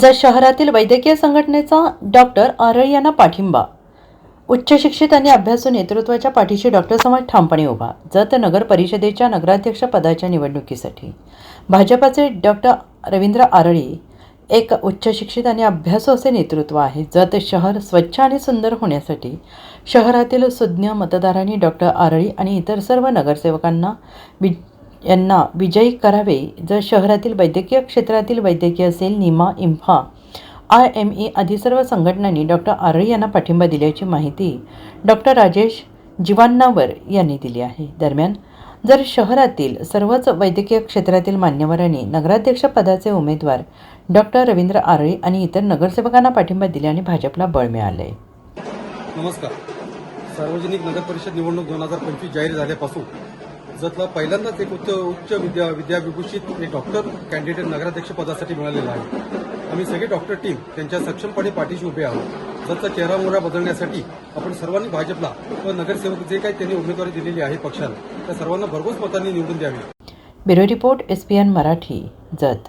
जर शहरातील वैद्यकीय संघटनेचा डॉक्टर आरळ यांना पाठिंबा उच्च शिक्षित आणि अभ्यासू नेतृत्वाच्या पाठीशी डॉक्टर समाज ठामपणे उभा जत नगर परिषदेच्या नगराध्यक्ष पदाच्या निवडणुकीसाठी. भाजपाचे डॉक्टर रवींद्र आरळी एक उच्च शिक्षित आणि अभ्यासू असे नेतृत्व आहे. जत शहर स्वच्छ आणि सुंदर होण्यासाठी शहरातील सुज्ञ मतदारांनी डॉक्टर आरळी आणि इतर सर्व नगरसेवकांना वि यांना विजयी करावे. जर शहरातील वैद्यकीय क्षेत्रातील वैद्यकीय असेल निमा इम्फा आय एम ई आदी सर्व संघटनांनी डॉक्टर आरळी यांना पाठिंबा दिल्याची माहिती डॉक्टर राजेश जीवान्नावर यांनी दिली आहे. दरम्यान जर शहरातील सर्वच वैद्यकीय क्षेत्रातील मान्यवरांनी नगराध्यक्षपदाचे उमेदवार डॉक्टर रवींद्र आरळे आणि इतर नगरसेवकांना पाठिंबा दिल्याने भाजपला बळ मिळाले. नमस्कार. सार्वजनिक नगर परिषद निवडणूक दोन हजार पंचवीस जाहीर झाल्यापासून जतला पहिल्यांदाच एक उच्च उच्च विद्या विद्याविभूषित एक डॉक्टर कॅन्डिडेट नगराध्यक्ष पदासाठी मिळालेला आहे. आम्ही सगळे डॉक्टर टीम त्यांच्या सक्षमपणे पाठीशी उभे आहोत. जतचा चेहरा मोहरा बदलण्यासाठी आपण सर्वांनी भाजपला व नगरसेवक जे काही त्यांनी उमेदवारी दिलेली आहे पक्षाला त्या सर्वांना भरघोस मतांनी निवडून द्यावी. Bureau report S Marathi Jat.